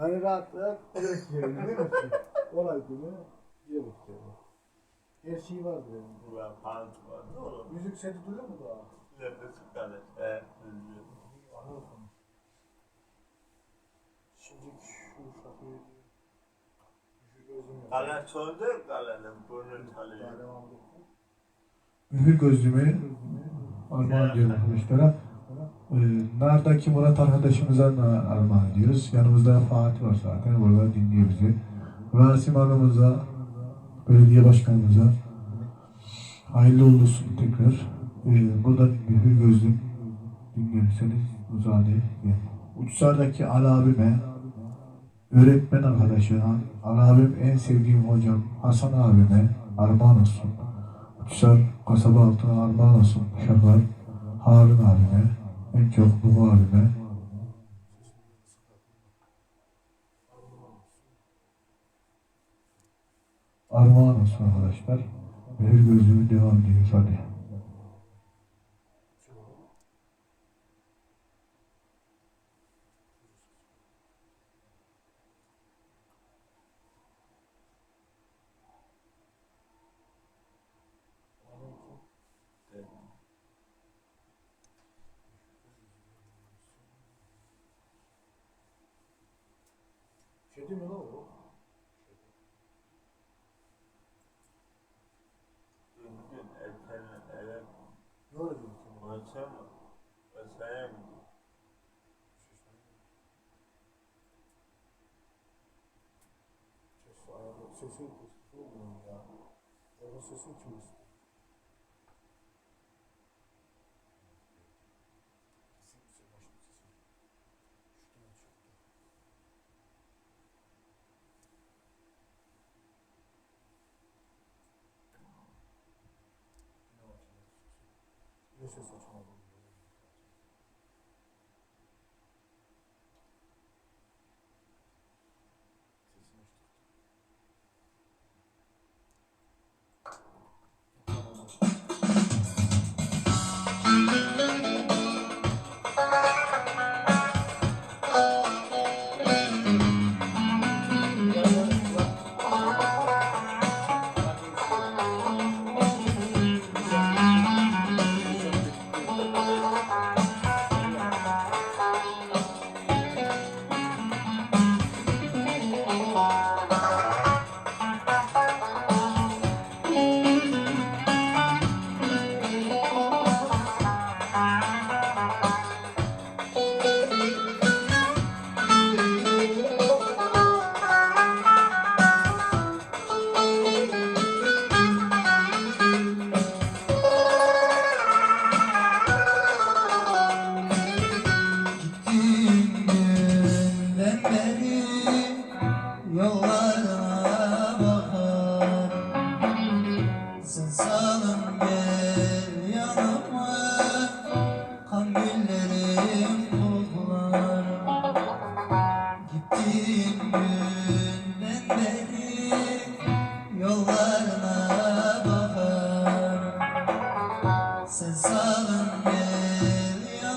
Yani rahat rahat direkt yerine değil mi? Olay günü yiyoruz yani. Her şey vardır yani. Ulan pant var. Ne olur? Müzik seti duyuyor mu daha? Nefes kalır. Evet. Anladım. Şimdi şu şarkıyı şu gözüm Kale söndü kalenin burnu edelim. Mühür gözlüğümü armağan ediyorum arkadaşlara. Ee, Nar'daki Murat arkadaşımıza da armağan ediyoruz. Yanımızda Fatih var zaten. Burada dinliyor bizi. Rasim abimize, belediye başkanımıza hayırlı olsun tekrar. Ee, burada mühür gözlüm dinliyorsanız edin. Uçsar'daki Ali abime, öğretmen arkadaşına, Ali abim en sevdiğim hocam Hasan abime armağan olsun. Uçsar kasaba altına armağan olsun uşaklar. Harun abime, en çok Ruhu abime. Armağan olsun arkadaşlar. Mühür gözlüğü devam ediyoruz hadi. chama? Exemplo. Seu isso eu não sei se justo. Não, eu só te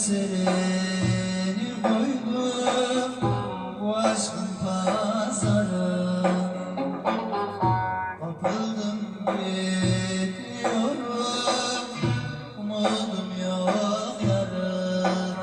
Meseleni koydum Bu aşkın pazarı. Kapıldım gidiyorum Umudum yok yarın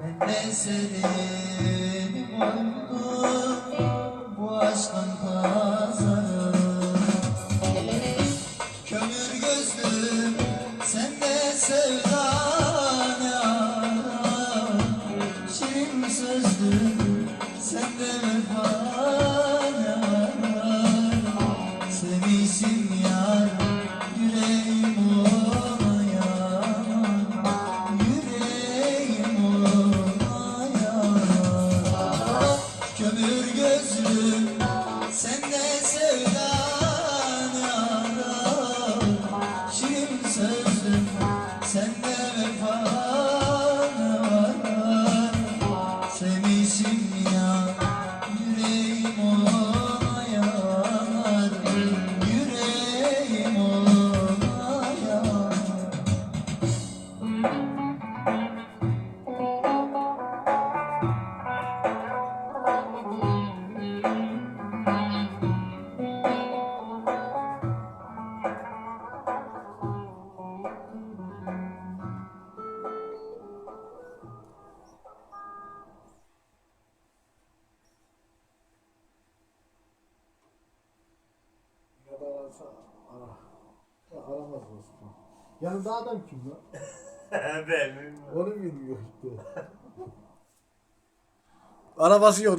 Ben de seni koydum Bu aşkın pazarı. Kömür gözlüm sen de sevdan Ararsa ara. Ya aramaz dostum. Yanında adam kim lan? Benim. Onu bilmiyor işte. Arabası yok.